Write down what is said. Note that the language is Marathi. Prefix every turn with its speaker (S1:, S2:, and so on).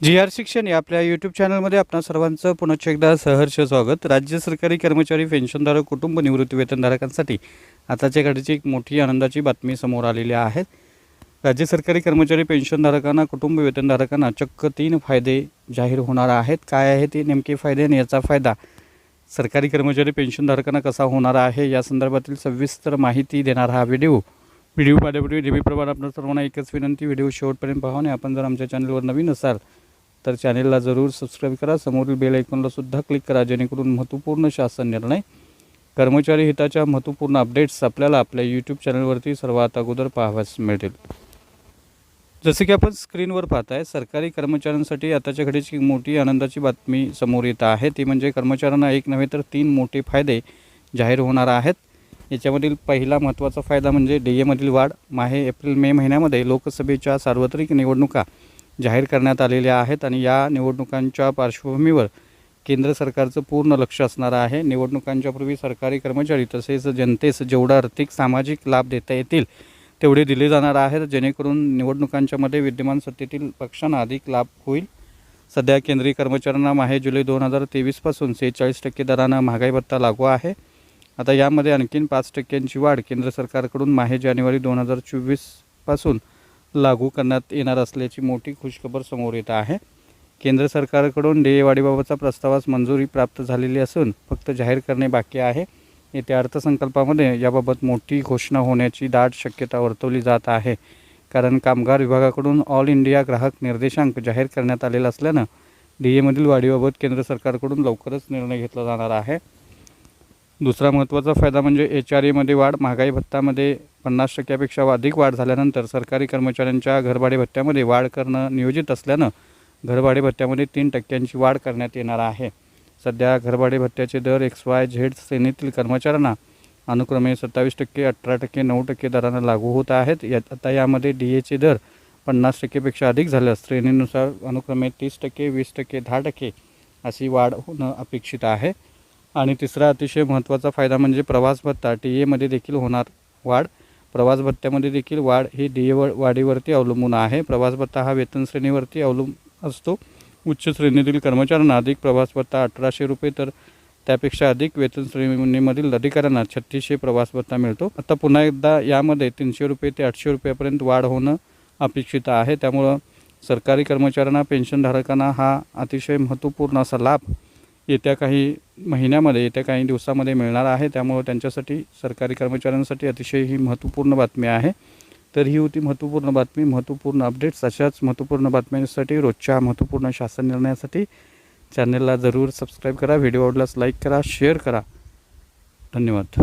S1: जी आर शिक्षण या आपल्या यूट्यूब चॅनलमध्ये आपणा सर्वांचं पुनश्च एकदा सहर्ष स्वागत. राज्य सरकारी कर्मचारी पेन्शनधारक कुटुंब निवृत्ती वेतनधारकांसाठी आताच्या घडीची एक मोठी आनंदाची बातमी समोर आलेली आहे. राज्य सरकारी कर्मचारी पेन्शनधारकांना कुटुंब वेतनधारकांना चक्क तीन फायदे जाहीर होणार आहेत. काय आहे ते नेमके फायदे आणि याचा फायदा सरकारी कर्मचारी पेन्शनधारकांना कसा होणार आहे या संदर्भातील सविस्तर माहिती देणारा हा व्हिडिओ. व्हिडिओ पाहण्यापूर्वी नेहमीप्रमाणे आपल्या सर्वांना एकच विनंती व्हिडिओ शेवटपर्यंत पाहू आणि आपण जर आमच्या चॅनलवर नवीन असाल तर चॅनेलला जरूर सबस्क्राईब करा. समोरील बेल आयकॉनला सुद्धा क्लिक करा जेणेकरून महत्त्वपूर्ण शासन निर्णय कर्मचारी हिताच्या महत्त्वपूर्ण अपडेट्स आपल्याला आपल्या यूट्यूब चॅनलवरती सर्वात अगोदर पाहाव्यास मिळतील. जसे की आपण स्क्रीनवर पाहताय सरकारी कर्मचाऱ्यांसाठी आताच्या घडीची मोठी आनंदाची बातमी समोर येत आहे. ती म्हणजे कर्मचाऱ्यांना एक नव्हे तर तीन मोठे फायदे जाहीर होणार आहेत. याच्यामधील पहिला महत्त्वाचा फायदा म्हणजे डी एमधील वाढ. माहे एप्रिल मे महिन्यामध्ये लोकसभेच्या सार्वत्रिक निवडणुका जाहीर करण्यात आलेल्या आहेत आणि या निवडणुकांच्या पार्श्वभूमीवर केंद्र सरकारचं पूर्ण लक्ष असणार आहे. निवडणुकांच्या पूर्वी सरकारी कर्मचारी तसेच जनतेस जेवढा आर्थिक सामाजिक लाभ देता येतील तेवढे दिले जाणार आहेत. जेणेकरून निवडणुकांच्यामध्ये विद्यमान सत्तेतील पक्षांना अधिक लाभ होईल. सध्या केंद्रीय कर्मचाऱ्यांना माहे जुलै दोन हजार तेवीसपासून सेहेचाळीस टक्के दरानं महागाई भत्ता लागू आहे. आता यामध्ये आणखीन पाच टक्क्यांची वाढ केंद्र सरकारकडून माहे जानेवारी दोन हजार चोवीसपासून लागू करण्यात येणार असल्याची मोठी खुशखबर समोर येत आहे. केंद्र सरकारकडून देय वाढीबाबतचा प्रस्तावास मंजुरी प्राप्त झालेली असून फक्त जाहीर करणे बाकी आहे. येत्या अर्थसंकल्पामध्ये याबाबत मोठी घोषणा होण्याची दाट शक्यता वर्तवली जात आहे. कारण कामगार विभागाकडून ऑल इंडिया ग्राहक निर्देशांक जाहीर करण्यात आलेला असल्यानं डी एमधील वाढीबाबत केंद्र सरकारकडून लवकरच निर्णय घेतला जाणार आहे. दुसरा महत्त्वाचा फायदा म्हणजे एच आर एमध्ये वाढ. महागाई भत्तामध्ये पन्नास टक्क्यापेक्षा अधिक वाढ झाल्यानंतर सरकारी कर्मचाऱ्यांच्या घरभाडे भत्त्यामध्ये वाढ करणं नियोजित असल्यानं घरभाडे भत्त्यामध्ये तीन टक्क्यांची वाढ करण्यात येणार आहे. सध्या घरभाडे भत्त्याचे दर एक्स वाय झेड श्रेणीतील कर्मचाऱ्यांना अनुक्रमे सत्तावीस टक्के अठरा टक्के नऊ टक्के दरानं लागू होत आहेत. यात आता यामध्ये डी एचे दर पन्नास टक्केपेक्षा अधिक झाल्यास श्रेणीनुसार अनुक्रमे तीस टक्के वीस टक्के दहा टक्के अशी वाढ होणं अपेक्षित आहे. आणि तिसरा अतिशय महत्त्वाचा फायदा म्हणजे प्रवास भत्ता टी एमध्ये देखील होणार वाढ. प्रवास भत्त्यामध्ये देखील वाढ ही डी ए वाढीवरती अवलंबून आहे. प्रवास भत्ता हा वेतन श्रेणीवरती अवलंबून असतो. उच्च श्रेणीतील कर्मचाऱ्यांना अधिक प्रवास भत्ता अठराशे रुपये तर त्यापेक्षा अधिक वेतन श्रेणीमधील अधिकाऱ्यांना छत्तीसशे प्रवास भत्ता मिळतो. आता पुन्हा एकदा यामध्ये तीनशे रुपये ते आठशे रुपयापर्यंत वाढ होणं अपेक्षित आहे. त्यामुळं सरकारी कर्मचाऱ्यांना पेन्शनधारकांना हा अतिशय महत्त्वपूर्ण असा लाभ येत्या काही महिन्यामध्ये येत्या काही दिवसामध्ये मिळणार आहे. त्यामुळं त्यांच्यासाठी सरकारी कर्मचाऱ्यांसाठी अतिशय ही महत्त्वपूर्ण बातमी आहे. तर ही होती महत्त्वपूर्ण बातमी. महत्त्वपूर्ण अपडेट्स अशाच महत्त्वपूर्ण बातम्यांसाठी रोजच्या महत्त्वपूर्ण शासन निर्णयासाठी चॅनलला जरूर सबस्क्राईब करा. व्हिडिओ आवडल्यास लाईक करा शेअर करा. धन्यवाद.